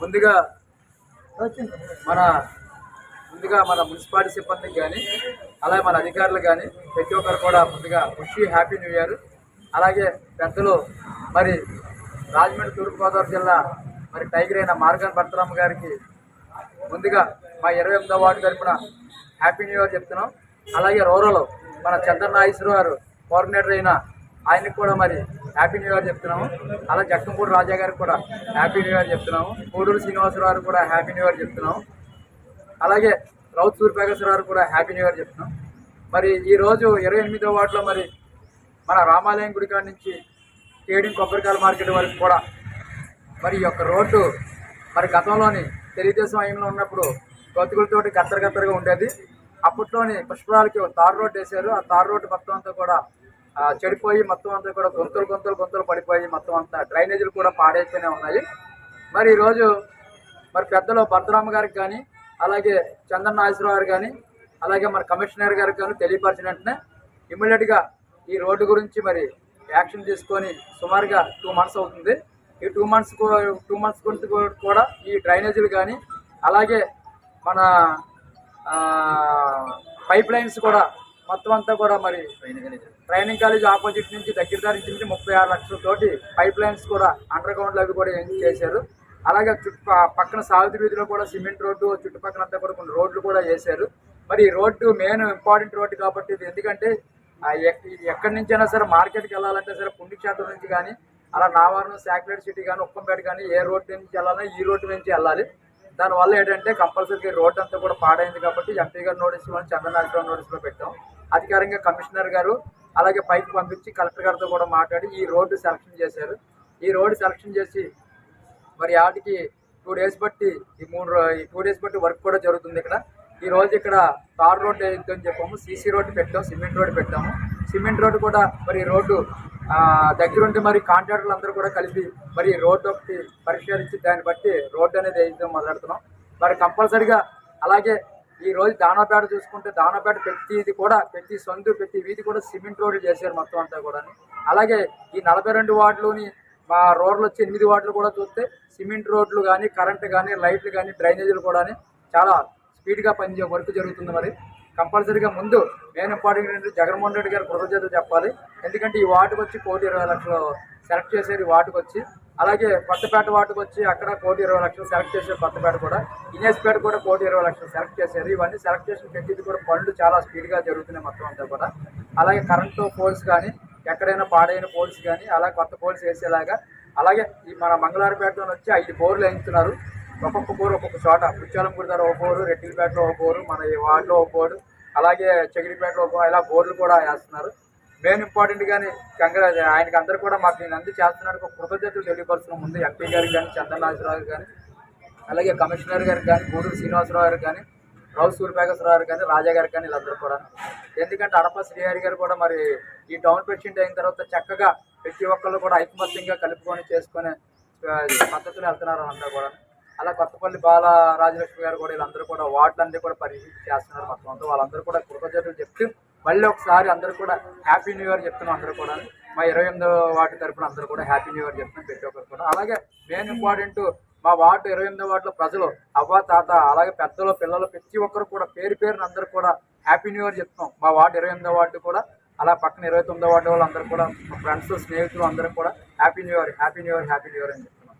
ముందుగా మన ముందుగా మన మున్సిపాలిటీ సిబ్బందికి కానీ అలాగే మన అధికారులు కానీ ప్రతి ఒక్కరు కూడా ముందుగా ఖుషి హ్యాపీ న్యూ ఇయర్ అలాగే పెద్దలు మరి రాజమండ్రి తూర్పుగోదావరి జిల్లా మరి టైగర్ అయిన మార్గన్ భర్తరామ గారికి ముందుగా మా ఇరవై ఎనిమిదో వార్డు తరపున హ్యాపీ న్యూ ఇయర్ చెప్తున్నాం. అలాగే రూరల్ మన చంద్ర నాగేశ్వర గారు కోఆర్డినేటర్ అయిన ఆయనకు కూడా మరి హ్యాపీ న్యూ ఇయర్ చెప్తున్నాము. అలా జక్కంపూడి రాజా గారికి కూడా హ్యాపీ న్యూ ఇయర్ చెప్తున్నాము. కోడూరు శ్రీనివాసరావు కూడా హ్యాపీ న్యూ ఇయర్ చెప్తున్నాము. అలాగే రౌత్ సూర్యప్రకాశ్వర గారు కూడా హ్యాపీ న్యూ ఇయర్ చెప్తున్నాం మరి ఈ రోజు ఇరవై ఎనిమిదో వార్డులో మరి మన రామాలయం గుడి కాడ నుంచి కేడింగ్ కొబ్బరికాయల మార్కెట్ వరకు కూడా మరి ఈ యొక్క రోడ్డు మరి గతంలోని తెలుగుదేశం అయ్యంలో ఉన్నప్పుడు గతుకులతోటి కత్తర కత్తరగా ఉండేది. అప్పట్లోని పుష్పరాలకి తారు తార్ రోడ్డు వేశారు. ఆ తార్ రోడ్డు మొత్తం అంతా కూడా చెడిపోయి మొత్తం అంతా కూడా గొంతులు గొంతులు గొంతులు పడిపోయి మొత్తం అంతా డ్రైనేజీలు కూడా పాడైపోయినా ఉన్నాయి. మరి ఈరోజు మరి పెద్దలు భరతరామ గారికి కానీ అలాగే చందన్ నాగేశ్వరరావు గారు కానీ అలాగే మన కమిషనర్ గారికి కానీ తెలియపరిచిన వెంటనే ఇమ్మీడియట్గా ఈ రోడ్డు గురించి మరి యాక్షన్ తీసుకొని సుమారుగా టూ మంత్స్ అవుతుంది. ఈ టూ మంత్స్ టూ మంత్స్ గురించి కూడా ఈ డ్రైనేజీలు కానీ అలాగే మన పైప్ లైన్స్ కూడా మొత్తం అంతా కూడా మరి ట్రైనింగ్ కాలేజ్ ఆపోజిట్ నుంచి దగ్గర దారి నుంచి ముప్పై ఆరు లక్షలతోటి పైప్ లైన్స్ కూడా అండర్ గ్రౌండ్లు అవి కూడా చేశారు. అలాగే చుట్టు పక్కన సాగుతీ వీధిలో కూడా సిమెంట్ రోడ్డు చుట్టుపక్కల అంతా కూడా కొన్ని రోడ్లు కూడా వేశారు. మరి ఈ రోడ్డు మెయిన్ ఇంపార్టెంట్ రోడ్డు కాబట్టి ఇది ఎందుకంటే ఎక్కడి నుంచి ఎక్కడి నుంచైనా సరే మార్కెట్కి వెళ్ళాలంటే సరే పుణ్యక్షేత్రం నుంచి కానీ అలా నావారం శాక్యులేట్ సిటీ కానీ ఉక్కంపేట కానీ ఏ రోడ్డు నుంచి వెళ్ళాలన్నా ఈ రోడ్డు నుంచి వెళ్ళాలి. దానివల్ల ఏంటంటే కంపల్సరీ రోడ్డు అంతా కూడా పాడైంది కాబట్టి ఎంపీ గారు నోటీస్ ఇవ్వని చంద్రనాథరావు నోటీస్లో పెట్టాం. అధికారికంగా కమిషనర్ గారు అలాగే పైకి పంపించి కలెక్టర్ గారితో కూడా మాట్లాడి ఈ రోడ్డు సెలక్షన్ చేశారు. ఈ రోడ్డు సెలక్షన్ చేసి మరి ఆటికి టూ డేస్ బట్టి ఈ మూడు ఈ టూ డేస్ బట్టి వర్క్ కూడా జరుగుతుంది ఇక్కడ. ఈ రోజు ఇక్కడ తార్ రోడ్డు అని చెప్పాము సీసీ రోడ్డు పెట్టాము సిమెంట్ రోడ్డు పెట్టాము. సిమెంట్ రోడ్డు కూడా మరి రోడ్డు దగ్గరుండి మరి కాంట్రాక్టర్లు అందరూ కూడా కలిపి మరి రోడ్డు ఒకటి పరిష్కరించి దాన్ని బట్టి రోడ్డు అనేది వేయడం మొదలెడుతున్నాం. మరి కంపల్సరిగా అలాగే ఈ రోజు దానాపేట చూసుకుంటే దానాపేట ప్రతిది కూడా ప్రతి సొంత ప్రతి వీధి కూడా సిమెంట్ రోడ్లు చేశారు మొత్తం అంతా కూడా అలాగే ఈ నలభై రెండు వార్డులోని మా రోడ్లు వచ్చి ఎనిమిది వార్డులు కూడా చూస్తే సిమెంట్ రోడ్లు కానీ కరెంట్ కానీ లైట్లు కానీ డ్రైనేజీలు కూడా చాలా స్పీడ్గా పనిచే వర్క్ జరుగుతుంది మరి. కంపల్సరీగా ముందు మెయిన్ ఇంపార్టెంట్ ఏంటంటే జగన్మోహన్ రెడ్డి గారు కృతజ్ఞతలు చెప్పాలి. ఎందుకంటే ఈ వార్డుకు వచ్చి కోటి ఇరవై లక్షలు సెలెక్ట్ చేసేది ఈ వార్డుకు వచ్చి అలాగే కొత్తపేట వార్డుకు వచ్చి అక్కడ కోటి ఇరవై లక్షలు సెలెక్ట్ చేశారు కొత్తపేట కూడా. ఇనేష్పేట కూడా కోటి ఇరవై లక్షలు సెలెక్ట్ చేశారు. ఇవన్నీ సెలెక్ట్ చేసిన ప్రతిది కూడా పనులు చాలా స్పీడ్గా జరుగుతున్నాయి మొత్తం అంతా కూడా. అలాగే కరెంటు పోల్స్ కానీ ఎక్కడైనా పాడైన పోల్స్ కానీ అలా కొత్త పోల్స్ వేసేలాగా. అలాగే ఈ మన మంగళవారపేటలో వచ్చి ఐదు బోర్లు వేయించుతున్నారు. ఒక్కొక్క బోరు ఒక్కొక్క చోట. పుచ్చాలంపూడి దగ్గర ఒక బోరు రెడ్డిపేటలో ఒక బోరు మన ఈ వార్డులో ఒక బోరు అలాగే చగిరిపేటలో ఒక ఇలా బోర్లు కూడా వేస్తున్నారు. మెయిన్ ఇంపార్టెంట్ కానీ కంగ్రా ఆయనకి అందరూ కూడా మాకు నేను అంది చేస్తున్నాడు ఒక కృతజ్ఞతలు తెలియపరుస్తున్నాం. ముందు ఎంపీ గారికి కానీ చంద్రనాథరావు కానీ అలాగే కమిషనర్ గారికి కానీ గూడూరు శ్రీనివాసరావు గారికి కానీ రావు సూర్యపేకసరావు గారు కానీ రాజా గారికి కానీ వీళ్ళందరూ కూడా. ఎందుకంటే అడప శ్రీహరి గారు కూడా మరి ఈ టౌన్ ప్రెసిడెంట్ అయిన తర్వాత చక్కగా ప్రతి ఒక్కళ్ళు కూడా ఐకమత్యంగా కలుపుకొని చేసుకునే పద్ధతులు వెళ్తున్నారు అంతా కూడా. అలా కొత్తపల్లి బాల రాజలక్ష్మి గారు కూడా వీళ్ళందరూ కూడా వార్డులన్నీ కూడా పరిశీలి చేస్తున్నారు మొత్తం అంతా. వాళ్ళందరూ కూడా కృతజ్ఞతలు చెప్తూ మళ్ళీ ఒకసారి అందరూ కూడా హ్యాపీ న్యూ ఇయర్ చెప్తున్నాం అందరూ కూడా. మా ఇరవై ఎనిమిదో వార్డు తరఫున అందరూ కూడా హ్యాపీ న్యూ ఇయర్ చెప్తున్నాం ప్రతి ఒక్కరు కూడా. అలాగే మెయిన్ ఇంపార్టెంట్ మా వార్డు ఇరవై ఎనిమిదో వార్డులో ప్రజలు అవ్వ తాత అలాగే పెద్దలు పిల్లలు ప్రతి ఒక్కరు కూడా పేరు పేరున అందరూ కూడా హ్యాపీ న్యూ ఇయర్ చెప్తున్నాం. మా వార్డు ఇరవై ఎనిమిదో వార్డు కూడా అలా పక్కన ఇరవై తొమ్మిదో వార్డు వాళ్ళందరూ కూడా మా ఫ్రెండ్స్ స్నేహితులు అందరూ కూడా happy new year happy new year happy new year అని చెప్తున్నాం.